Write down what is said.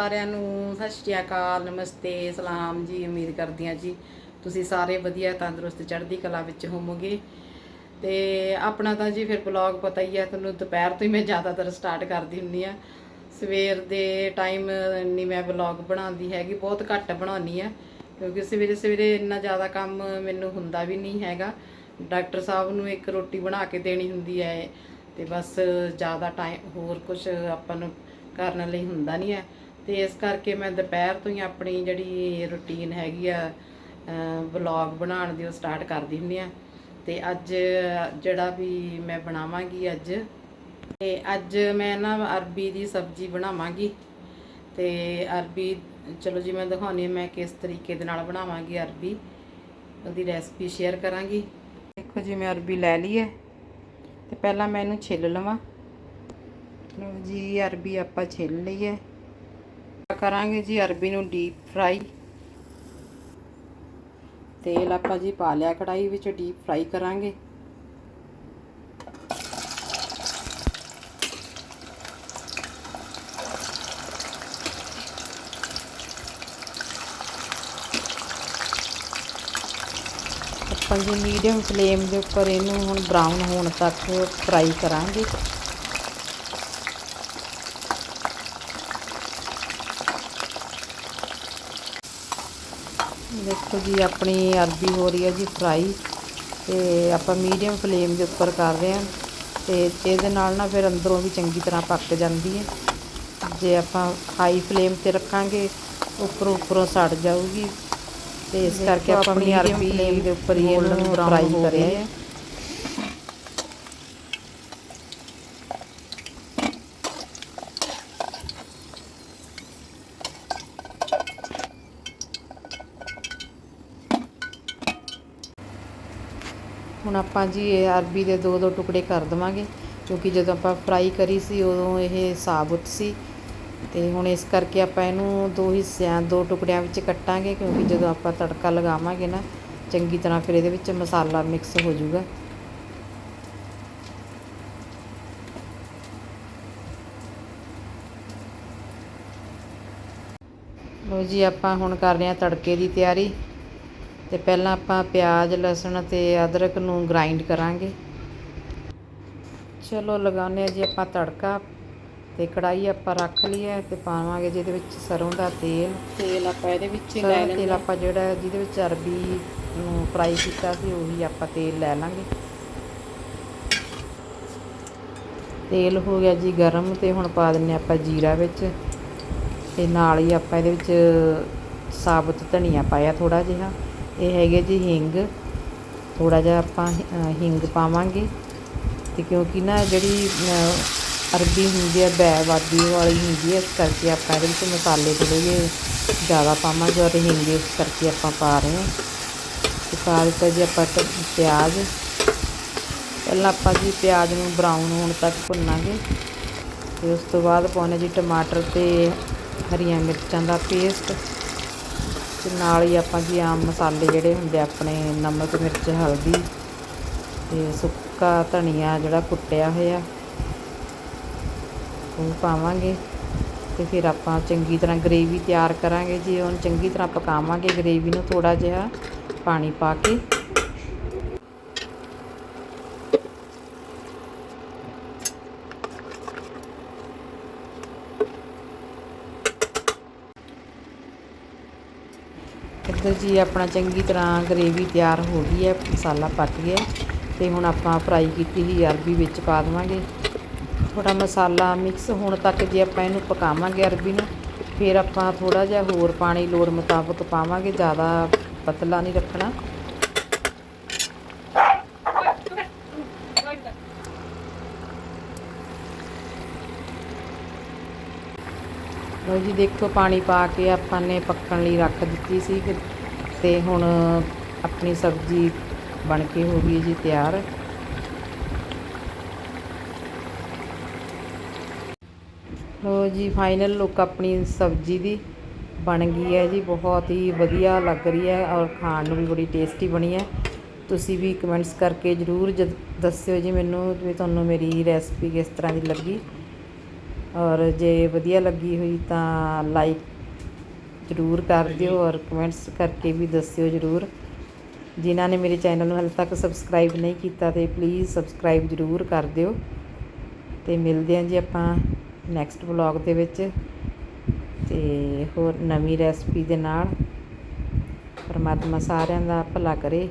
ਸਾਰਿਆਂ ਨੂੰ ਸਤਿ ਸ਼੍ਰੀ ਅਕਾਲ, ਨਮਸਤੇ, ਸਲਾਮ ਜੀ, ਉਮੀਦ ਕਰਦੀ ਹਾਂ ਜੀ ਤੁਸੀਂ ਸਾਰੇ ਵਧੀਆ, ਤੰਦਰੁਸਤ, ਚੜ੍ਹਦੀ ਕਲਾ ਵਿੱਚ ਹੋਵੋਗੇ। ਤੇ ਆਪਣਾ ਤਾਂ ਜੀ ਫਿਰ ਬਲੌਗ ਪਤਾ ਹੀ ਹੈ, ਤੁਹਾਨੂੰ ਦੁਪਹਿਰ ਤੋਂ ਹੀ ਮੈਂ ਜ਼ਿਆਦਾਤਰ ਸਟਾਰਟ ਕਰਦੀ ਹੁੰਦੀ ਆ ਸਵੇਰ ਦੇ ਟਾਈਮ ਨਹੀਂ ਮੈਂ ਬਲੌਗ ਬਣਾਉਂਦੀ ਹੈਗੀ, ਬਹੁਤ ਘੱਟ ਬਣਾਉਣੀ ਆ ਕਿਉਂਕਿ ਸਵੇਰੇ ਸਵੇਰੇ ਇੰਨਾ ਜ਼ਿਆਦਾ ਕੰਮ ਮੈਨੂੰ ਹੁੰਦਾ ਵੀ ਨਹੀਂ ਹੈਗਾ। ਡਾਕਟਰ ਸਾਹਿਬ ਨੂੰ ਇੱਕ ਰੋਟੀ ਬਣਾ ਕੇ ਦੇਣੀ ਹੁੰਦੀ ਹੈ ਤੇ ਬਸ ਜ਼ਿਆਦਾ ਟਾਈਮ ਹੋਰ ਕੁਝ ਆਪਾਂ ਨੂੰ ਕਰਨ ਲਈ ਹੁੰਦਾ ਨਹੀਂ ਹੈ। ਤੇ ਇਸ ਕਰਕੇ ਮੈਂ ਦੁਪਹਿਰ ਤੋਂ ਹੀ ਆਪਣੀ ਜਿਹੜੀ ਰੁਟੀਨ ਹੈਗੀ ਆ ਵਲੌਗ ਬਣਾਉਣ ਦੀ ਉਹ ਸਟਾਰਟ ਕਰਦੀ ਹੁੰਦੀ ਆ ਤੇ ਅੱਜ ਜਿਹੜਾ ਵੀ ਮੈਂ ਬਣਾਵਾਂਗੀ ਅੱਜ, ਤੇ ਅੱਜ ਮੈਂ ਨਾ ਅਰਬੀ ਦੀ ਸਬਜ਼ੀ ਬਣਾਵਾਂਗੀ। ਤੇ ਅਰਬੀ, ਚਲੋ ਜੀ ਮੈਂ ਦਿਖਾਉਣੀ ਮੈਂ ਕਿਸ ਤਰੀਕੇ ਦੇ ਨਾਲ ਬਣਾਵਾਂਗੀ ਅਰਬੀ, ਉਹਦੀ ਰੈਸਪੀ ਸ਼ੇਅਰ ਕਰਾਂਗੀ। ਦੇਖੋ ਜੀ ਮੈਂ ਅਰਬੀ ਲੈ ਲਈ ਹੈ। ਤੇ ਪਹਿਲਾਂ ਮੈਂ ਇਹਨੂੰ ਛਿੱਲ ਲਵਾਂ। ਲਓ ਜੀ, ਅਰਬੀ ਆਪਾਂ ਛਿੱਲ ਲਈ ਹੈ। ਕਰਾਂਗੇ ਜੀ ਅਰਬੀ ਨੂੰ ਡੀਪ ਫਰਾਈ। ਤੇਲ ਆਪਾਂ ਜੀ ਪਾ ਲਿਆ ਕੜਾਈ ਵਿੱਚ, ਡੀਪ ਫਰਾਈ ਕਰਾਂਗੇ। ਆਪਾਂ ਜੀ ਮੀਡੀਅਮ ਫਲੇਮ ਦੇ ਉੱਪਰ ਇਹਨੂੰ ਹੁਣ ਬਰਾਊਨ ਹੋਣ ਤੱਕ ਫਰਾਈ ਕਰਾਂਗੇ। ਦੇਖੋ ਜੀ ਆਪਣੀ ਅਰਬੀ ਹੋ ਰਹੀ ਹੈ ਜੀ ਫਰਾਈ ਤੇ ਆਪਾਂ ਮੀਡੀਅਮ ਫਲੇਮ ਦੇ ਉੱਪਰ ਕਰ ਰਹੇ ਹਾਂ ਤੇ ਇਹਦੇ ਨਾਲ ਨਾ ਫਿਰ ਅੰਦਰੋਂ ਵੀ ਚੰਗੀ ਤਰ੍ਹਾਂ ਪੱਕ ਜਾਂਦੀ ਹੈ। ਜੇ ਆਪਾਂ ਹਾਈ ਫਲੇਮ ਤੇ ਰੱਖਾਂਗੇ ਉੱਪਰੋਂ ਉੱਪਰੋਂ ਸੜ ਜਾਊਗੀ ਤੇ ਇਸ ਕਰਕੇ ਆਪਾਂ ਆਪਣੀ ਅਰਬੀ ਫਲੇਮ ਦੇ ਉੱਪਰ ਹੀ ਇਹਨੂੰ ਫਰਾਈ ਕਰਿਆ ਹੈ। ਹੁਣ ਆਪਾਂ ਜੀ ਇਹ ਅਰਬੀ ਦੇ ਦੋ ਦੋ ਟੁਕੜੇ ਕਰ ਦਵਾਂਗੇ, ਕਿਉਂਕਿ ਜਦੋਂ ਆਪਾਂ ਫਰਾਈ ਕਰੀ ਸੀ, ਉਦੋਂ ਇਹ ਸਾਬੁਤ ਸੀ। ਤੇ ਹੁਣ ਇਸ ਕਰਕੇ ਆਪਾਂ ਇਹਨੂੰ ਦੋ ਹਿੱਸਿਆਂ, ਦੋ ਟੁਕੜਿਆਂ ਵਿੱਚ ਕੱਟਾਂਗੇ, ਕਿਉਂਕਿ ਜਦੋਂ ਆਪਾਂ ਤੜਕਾ ਲਗਾਵਾਂਗੇ ਨਾ, ਚੰਗੀ ਤਰ੍ਹਾਂ ਫਿਰ ਇਹਦੇ ਵਿੱਚ ਮਸਾਲਾ ਮਿਕਸ ਹੋ ਜਾਊਗਾ। ਲੋ ਜੀ, ਆਪਾਂ ਹੁਣ ਕਰ ਰਹੇ ਹਾਂ ਤੜਕੇ ਦੀ ਤਿਆਰੀ। ਤੇ ਪਹਿਲਾਂ ਆਪਾਂ ਪਿਆਜ਼ ਲਸਣ ਤੇ ਅਦਰਕ ਨੂੰ ਗ੍ਰਾਈਂਡ ਕਰਾਂਗੇ। ਚਲੋ ਲਗਾਉਂਦੇ ਆ ਜੀ ਆਪਾਂ ਤੜਕਾ ਤੇ ਕੜਾਈ ਆਪਾਂ ਰੱਖ ਲਈ ਹੈ ਤੇ ਪਾਵਾਂਗੇ ਜਿਹਦੇ ਵਿੱਚ ਸਰੋਂ ਦਾ ਤੇਲ। ਤੇਲ ਆਪਾਂ ਇਹਦੇ ਵਿੱਚ ਲੈ ਲੈਣਾ ਤੇਲ ਆਪਾਂ ਜਿਹੜਾ ਜਿਹਦੇ ਵਿੱਚ ਅਰਬੀ ਨੂੰ ਫਰਾਈ ਕੀਤਾ ਸੀ ਉਹੀ ਆਪਾਂ ਤੇਲ ਲੈ ਲਾਂਗੇ। ਤੇਲ ਹੋ ਗਿਆ ਜੀ ਗਰਮ ਤੇ ਹੁਣ ਪਾ ਦਿੰਨੇ ਆਪਾਂ ਜੀਰਾ ਵਿੱਚ। ਤੇ ਨਾਲ ਹੀ ਆਪਾਂ ਇਹਦੇ ਵਿੱਚ ਸਾਬਤ ਧਨੀਆ ਪਾਇਆ ਥੋੜਾ ਜਿਹਾ। ਇਹ ਹੈਗੇ ਜੀ ਹਿੰਗ। ਥੋੜਾ ਜਿਹਾ ਆਪਾਂ ਹਿੰਗ ਪਾਵਾਂਗੇ। ਤੇ ਕਿਉਂਕਿ ਨਾ ਜਿਹੜੀ ਅਰਬੀ ਹੁੰਦੀ ਹੈ ਬੈ ਵਾਦੀ ਵਾਲੀ ਹੁੰਦੀ ਹੈ, ਇਸ ਕਰਕੇ ਆਪਾਂ ਇਹਦੇ ਵਿੱਚ ਮਸਾਲੇ ਥੋੜ੍ਹੇ ਜਿਹੇ ਜ਼ਿਆਦਾ ਪਾਵਾਂਗੇ ਔਰ ਹਿੰਗ ਇਸ ਕਰਕੇ ਆਪਾਂ ਪਾ ਰਹੇ ਹਾਂ। ਤੇ ਪਾ ਦਿੱਤਾ ਜੀ ਆਪਾਂ ਟ- ਪਿਆਜ਼। ਪਹਿਲਾਂ ਆਪਾਂ ਜੀ ਪਿਆਜ਼ ਨੂੰ ਬਰਾਊਨ ਹੋਣ ਤੱਕ ਭੁੰਨਾਂਗੇ। ਤੇ ਉਸ ਤੋਂ ਬਾਅਦ ਪਾਉਣੇ ਜੀ ਟਮਾਟਰ ਤੇ ਹਰੀਆਂ ਮਿਰਚਾਂ ਦਾ ਪੇਸਟ ਤੇ ਨਾਲ ਹੀ ਆਪਾਂ ਜੀ ਆਮ ਮਸਾਲੇ ਜਿਹੜੇ ਹੁੰਦੇ ਆ, ਆਪਣੇ ਨਮਕ, ਮਿਰਚ, ਹਲਦੀ ਤੇ ਸੁੱਕਾ ਧਨੀਆ ਜਿਹੜਾ ਕੁੱਟਿਆ ਹੋਇਆ, ਉਹ ਪਾਵਾਂਗੇ ਤੇ ਫਿਰ ਆਪਾਂ ਚੰਗੀ ਤਰ੍ਹਾਂ ਗਰੇਵੀ ਤਿਆਰ ਕਰਾਂਗੇ ਜੀ। ਉਹਨੂੰ ਚੰਗੀ ਤਰ੍ਹਾਂ ਪਕਾਵਾਂਗੇ, ਗਰੇਵੀ ਨੂੰ ਥੋੜਾ ਜਿਹਾ ਪਾਣੀ ਪਾ ਕੇ ਇੱਧਰ ਜੀ ਆਪਣਾ ਚੰਗੀ ਤਰ੍ਹਾਂ ਗਰੇਵੀ ਤਿਆਰ ਹੋ ਗਈ ਹੈ, ਮਸਾਲਾ ਪੱਕ ਗਿਆ ਤੇ ਹੁਣ ਆਪਾਂ ਫਰਾਈ ਕੀਤੀ ਹੋਈ ਅਰਬੀ ਵਿੱਚ ਪਾ ਦੇਵਾਂਗੇ। ਥੋੜਾ ਮਸਾਲਾ ਮਿਕਸ ਹੋਣ ਤੱਕ ਜੇ ਆਪਾਂ ਇਹਨੂੰ ਪਕਾਵਾਂਗੇ ਅਰਬੀ ਨੂੰ, ਫਿਰ ਆਪਾਂ ਥੋੜਾ ਜਿਹਾ ਹੋਰ ਪਾਣੀ ਲੋੜ ਮੁਤਾਬਕ ਪਾਵਾਂਗੇ, ਜ਼ਿਆਦਾ ਪਤਲਾ ਨਹੀਂ ਰੱਖਣਾ। ਲਓ ਜੀ, ਦੇਖੋ ਪਾਣੀ ਪਾ ਕੇ ਆਪਾਂ ਨੇ ਪੱਕਣ ਲਈ ਰੱਖ ਦਿੱਤੀ ਸੀ ਫਿਰ ਤੇ ਹੁਣ ਆਪਣੀ ਸਬਜ਼ੀ ਬਣ ਕੇ ਹੋ ਗਈ ਜੀ ਤਿਆਰ। ਲੋ ਜੀ, ਫਾਈਨਲ ਲੁੱਕ ਆਪਣੀ ਸਬਜ਼ੀ ਦੀ ਬਣ ਗਈ ਹੈ ਜੀ, ਬਹੁਤ ਹੀ ਵਧੀਆ ਲੱਗ ਰਹੀ ਹੈ ਔਰ ਖਾਣ ਨੂੰ ਵੀ ਬੜੀ ਟੇਸਟੀ ਬਣੀ ਹੈ। ਤੁਸੀਂ ਵੀ ਕਮੈਂਟਸ ਕਰਕੇ ਜਰੂਰ ਦੱਸਿਓ ਜੀ ਮੈਨੂੰ ਵੀ ਤੁਹਾਨੂੰ ਮੇਰੀ ਰੈਸਪੀ ਕਿਸ ਤਰ੍ਹਾਂ ਦੀ ਲੱਗੀ। ਔਰ ਜੇ ਵਧੀਆ ਲੱਗੀ ਹੋਈ ਤਾਂ ਲਾਈਕ ਜ਼ਰੂਰ ਕਰ ਦਿਓ ਔਰ ਕਮੈਂਟਸ ਕਰਕੇ ਵੀ ਦੱਸਿਓ ਜ਼ਰੂਰ। ਜਿਨ੍ਹਾਂ ਨੇ ਮੇਰੇ ਚੈਨਲ ਨੂੰ ਹਾਲੇ ਤੱਕ ਸਬਸਕ੍ਰਾਈਬ ਨਹੀਂ ਕੀਤਾ ਤੇ ਪਲੀਜ਼ ਸਬਸਕ੍ਰਾਈਬ ਜ਼ਰੂਰ ਕਰ ਦਿਓ। ਤੇ ਮਿਲਦੇ ਹਾਂ ਜੀ ਆਪਾਂ ਨੈਕਸਟ ਵਲੌਗ ਦੇ ਵਿੱਚ। ਤੇ ਹੋਰ ਨਵੀਂ ਰੈਸਪੀ ਦੇ ਨਾਲ। ਪਰਮਾਤਮਾ ਸਾਰਿਆਂ ਦਾ ਭਲਾ ਕਰੇ।